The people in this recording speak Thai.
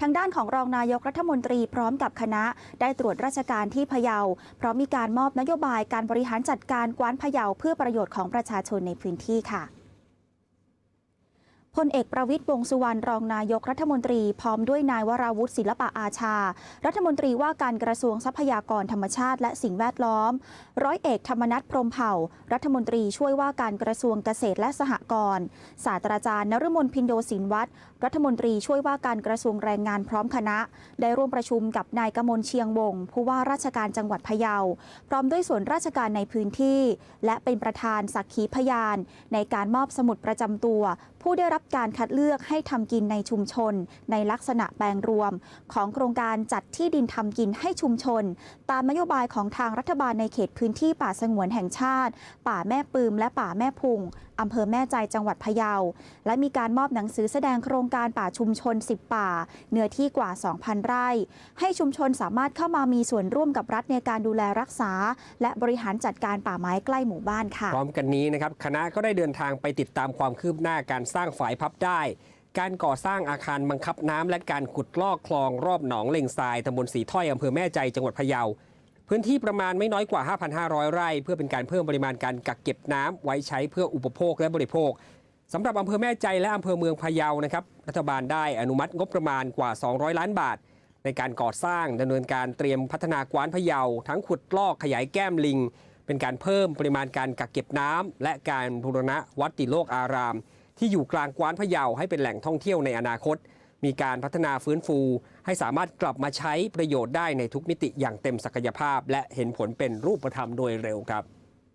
ทางด้านของรองนายกรัฐมนตรีพร้อมกับคณะ ได้ตรวจราชการที่พะเยาเพราะมีการมอบนโยบายการบริหารจัดการกวานพะเยาเพื่อประโยชน์ของประชาชนในพื้นที่ค่ะ พลเอกประวิตยวงษ์สุวรรณรองนายกรัฐมนตรี พร้อมด้วยนายวราวุฒิศิลปะอาชา รัฐมนตรีว่าการกระทรวงทรัพยากรธรรมชาติและสิ่งแวดล้อม ร้อยเอกธรรมนัฐพรมเผ่า รัฐมนตรีช่วยว่าการกระทรวงเกษตรและสหกรณ์ศาสตราจารย์นฤมลพินโดสินวัตรรัฐมนตรีช่วยว่าการกระทรวงแรงงานพร้อมคณะ ได้ร่วมประชุมกับนายกมลเชียงวงผู้ว่าราชการจังหวัดพะเยา พร้อมด้วยส่วนราชการในพื้นที่ และเป็นประธานสักขีพยาน ในการมอบสมุดประจำตัว ผู้ได้รับการคัดเลือกให้ทำกินในชุมชน ในลักษณะแปลงรวม ของโครงการจัดที่ดินทำกินให้ชุมชน ตามนโยบายของทางรัฐบาลในเขตพื้นที่ป่าสงวนแห่งชาติ ป่าแม่ปืมและป่าแม่พุง อำเภอแม่ใจจังหวัดพะเยา และมีการมอบหนังสือแสดงโครงการป่าชุมชน 10 ป่า เนื้อที่กว่า 2,000 ไร่ ให้ชุมชนสามารถเข้ามามีส่วนร่วมกับรัฐในการดูแลรักษา และบริหารจัดการป่าไม้ใกล้หมู่บ้านค่ะ พร้อมกันนี้นะครับคณะก็ได้เดินทางไปติดตามความคืบหน้าการสร้างฝายพับได้การก่อสร้างอาคารบังคับน้ำและการขุดลอกคลองรอบหนองเลงทรายตำบลสีถ้อยอำเภอแม่ใจจังหวัดพะเยา พื้นที่ประมาณไม่น้อยกว่า 5,500 ไร่ เพื่อเป็นการเพิ่มปริมาณการกักเก็บน้ำไว้ใช้เพื่ออุปโภคและบริโภคสำหรับอำเภอแม่ใจและอำเภอเมืองพะเยานะครับรัฐบาลได้อนุมัติงบประมาณกว่า 200 ล้านบาท ในการก่อสร้างดำเนินการเตรียมพัฒนากว้านพะเยา ทั้งขุดลอกขยายแก้มลิง เป็นการเพิ่มปริมาณการกักเก็บน้ำและการบูรณะวัดติโลกอาราม ที่อยู่กลางกว้านพะเยาให้เป็นแหล่งท่องเที่ยวในอนาคต มีการพัฒนาฟื้นฟู ให้สามารถกลับมาใช้ประโยชน์ได้ในทุกมิติอย่างเต็มศักยภาพ และเห็นผลเป็นรูปธรรมโดยเร็วครับ